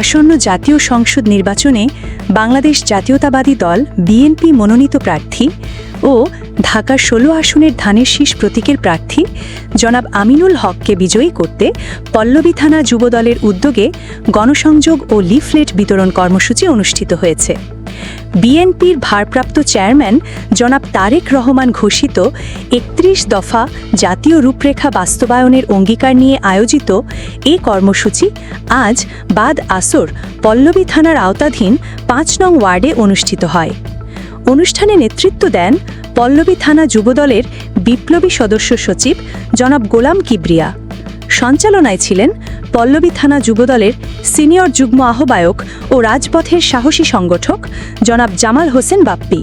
আসন্ন জাতীয় সংসদ নির্বাচনে বাংলাদেশ জাতীয়তাবাদী দল বিএনপি মনোনীত প্রার্থী ও ঢাকার ষোলো আসনের ধানের শীষ প্রতীকের প্রার্থী জনাব আমিনুল হককে বিজয়ী করতে পল্লবী থানা যুবদলের উদ্যোগে গণসংযোগ ও লিফলেট বিতরণ কর্মসূচি অনুষ্ঠিত হয়েছে। বিএনপির ভারপ্রাপ্ত চেয়ারম্যান জনাব তারেক রহমান ঘোষিত একত্রিশ দফা জাতীয় রূপরেখা বাস্তবায়নের অঙ্গীকার নিয়ে আয়োজিত এ কর্মসূচি আজ বাদ আসর পল্লবী থানার আওতাধীন পাঁচ নং ওয়ার্ডে অনুষ্ঠিত হয়। অনুষ্ঠানে নেতৃত্ব দেন পল্লবী থানা যুবদলের বিপ্লবী সদস্য সচিব জনাব গোলাম কিবরিয়া। সঞ্চালনায় ছিলেন পল্লবী থানা যুবদলের সিনিয়র যুগ্ম আহ্বায়ক ও রাজপথের সাহসী সংগঠক জনাব জামাল হোসেন বাপ্পি।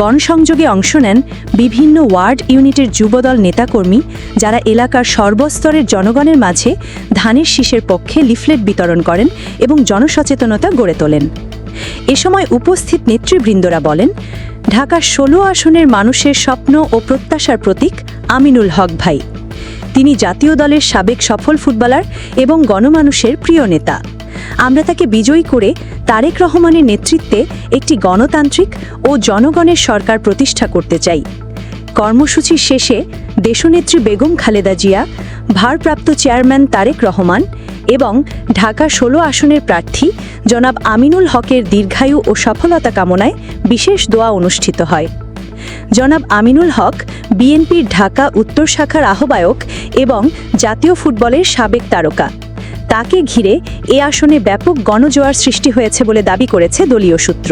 গণসংযোগে অংশ নেন বিভিন্ন ওয়ার্ড ইউনিটের যুবদল নেতাকর্মী যারা এলাকার সর্বস্তরের জনগণের মাঝে ধানের শীষের পক্ষে লিফলেট বিতরণ করেন এবং জনসচেতনতা গড়ে তোলেন। এ সময় উপস্থিত নেতৃবৃন্দরা বলেন, ঢাকার ষোলো আসনের মানুষের স্বপ্ন ও প্রত্যাশার প্রতীক আমিনুল হক ভাই। তিনি জাতীয় দলের সাবেক সফল ফুটবলার এবং গণমানুষের প্রিয় নেতা। আমরা তাকে বিজয়ী করে তারেক রহমানের নেতৃত্বে একটি গণতান্ত্রিক ও জনগণের সরকার প্রতিষ্ঠা করতে চাই। কর্মসূচির শেষে দেশনেত্রী বেগম খালেদা জিয়া, ভারপ্রাপ্ত চেয়ারম্যান তারেক রহমান এবং ঢাকা ষোলো আসনের প্রার্থী জনাব আমিনুল হকের দীর্ঘায়ু ও সফলতা কামনায় বিশেষ দোয়া অনুষ্ঠিত হয়। জনাব আমিনুল হক বিএনপির ঢাকা উত্তর শাখার আহ্বায়ক এবং জাতীয় ফুটবলের সাবেক তারকা। তাকে ঘিরে এ আসনে ব্যাপক গণজোয়ার সৃষ্টি হয়েছে বলে দাবি করেছে দলীয় সূত্র।